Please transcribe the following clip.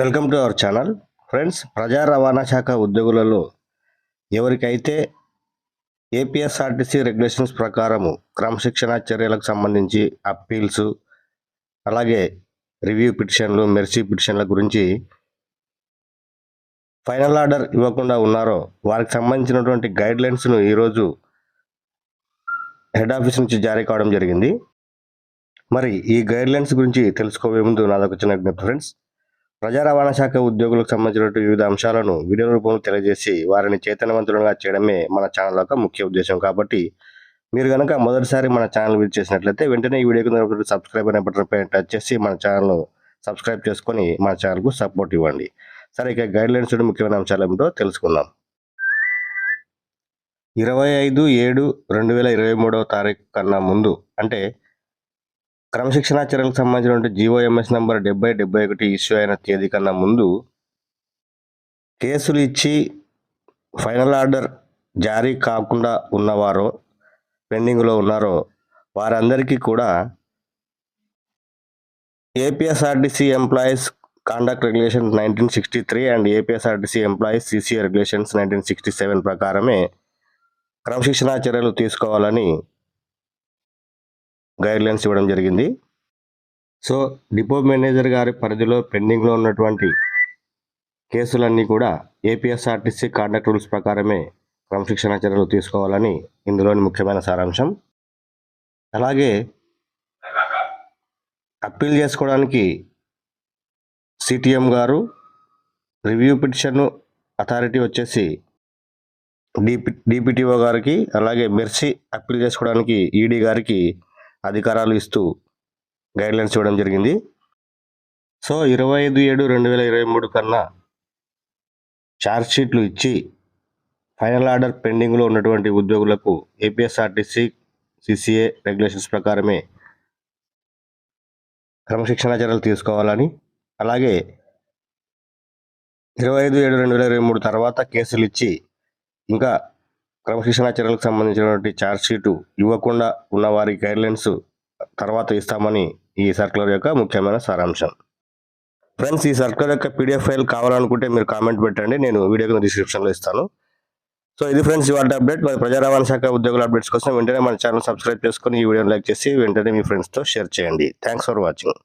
Welcome to our channel. Friends ప్రజా రవాణా శాఖ ఉద్యోగులలో ఎవరికైతే ఏపీఎస్ఆర్టీసీ రెగ్యులేషన్స్ ప్రకారము క్రమశిక్షణ చర్యలకు సంబంధించి అప్పీల్స్ అలాగే రివ్యూ పిటిషన్లు మెర్సీ పిటిషన్ల గురించి ఫైనల్ ఆర్డర్ ఇవ్వకుండా ఉన్నారో వారికి సంబంధించినటువంటి గైడ్ లైన్స్ను ఈరోజు హెడ్ ఆఫీస్ నుంచి జారీ కావడం జరిగింది. మరి ఈ గైడ్ లైన్స్ గురించి తెలుసుకోవే ముందు నాదొక చిన్న విజ్ఞప్తి ఫ్రెండ్స్. ప్రజా రవాణా శాఖ ఉద్యోగులకు సంబంధించినటువంటి వివిధ అంశాలను వీడియో రూపంలో తెలియజేసి వారిని చైతన్యవంతులుగా చేయడమే మన ఛానల్ యొక్క ముఖ్య ఉద్దేశం. కాబట్టి మీరు కనుక మొదటిసారి మన ఛానల్ విజిట్ చేసినట్లయితే వెంటనే ఈ వీడియోకి సబ్స్క్రైబ్ అనే బటన్ పైన టచ్ చేసి మన ఛానల్ను సబ్స్క్రైబ్ చేసుకొని మన ఛానల్కు సపోర్ట్ ఇవ్వండి. సరే ఇక గైడ్ లైన్స్ ముఖ్యమైన అంశాలు ఏమిటో తెలుసుకుందాం. ఇరవై ఐదు ఏడు రెండు వేల ఇరవై మూడవ తారీఖు కన్నా ముందు అంటే క్రమశిక్షణ చర్యలకు సంబంధించినటువంటి జీవోఎంఎస్ నెంబర్ డెబ్బై డెబ్బై ఒకటి ఇష్యూ అయిన తేదీ కన్నా ముందు కేసులు ఇచ్చి ఫైనల్ ఆర్డర్ జారీ కాకుండా ఉన్నవారో పెండింగ్లో ఉన్నారో వారందరికీ కూడా APSRTC employees conduct regulation nineteen sixty three and APSRTC employees CCA regulations nineteen sixty seven ప్రకారమే క్రమశిక్షణా చర్యలు తీసుకోవాలని గైడ్లైన్స్ ఇవ్వడం జరిగింది. సో డిపో మేనేజర్ గారి పరిధిలో పెండింగ్లో ఉన్నటువంటి కేసులన్నీ కూడా ఏపీఎస్ఆర్టీసీ కాండక్ట్ రూల్స్ ప్రకారమే క్రమశిక్షణ చర్యలు తీసుకోవాలని ఇందులోని ముఖ్యమైన సారాంశం. అలాగే అప్పీల్ చేసుకోవడానికి సిటిఎం గారు రివ్యూ పిటిషన్ అథారిటీ వచ్చేసి డిపి డిపిటిఓ గారికి అలాగే మెర్సీ అప్పీల్ చేసుకోవడానికి ఈడీ గారికి అధికారాలు ఇస్తూ గైడ్లైన్స్ ఇవ్వడం జరిగింది. సో ఇరవై ఐదు ఏడు రెండు వేల ఇరవై మూడు కన్నా ఛార్జ్ షీట్లు ఇచ్చి ఫైనల్ ఆర్డర్ పెండింగ్లో ఉన్నటువంటి ఉద్యోగులకు ఏపీఎస్ఆర్టీసీ సిసిఏ రెగ్యులేషన్స్ ప్రకారమే క్రమశిక్షణ చర్యలు తీసుకోవాలని అలాగే ఇరవై ఐదు ఏడు రెండు వేల ఇరవై మూడు తర్వాత కేసులు ఇచ్చి ఇంకా క్రమశిక్షణ చర్యలకు సంబంధించినటువంటి ఛార్జ్షీటు ఇవ్వకుండా ఉన్న వారి గైడ్లైన్స్ తర్వాత ఇస్తామని ఈ సర్క్యులర్ యొక్క ముఖ్యమైన సారాంశం. ఫ్రెండ్స్ ఈ సర్క్యులర్ యొక్క పీడిఎఫ్ ఫైల్ కావాలనుకుంటే మీరు కామెంట్ పెట్టండి. నేను వీడియో కింద డిస్క్రిప్షన్లో ఇస్తాను. సో ఇది ఫ్రెండ్స్ ఇవాళ అప్డేట్. మరి ప్రజా రవాణా శాఖ ఉద్యోగుల అప్డేట్స్ కోసం వెంటనే మన ఛానల్ సబ్స్క్రైబ్ చేసుకొని ఈ వీడియోని లైక్ చేసి వెంటనే మీ ఫ్రెండ్స్తో షేర్ చేయండి. Thanks for watching.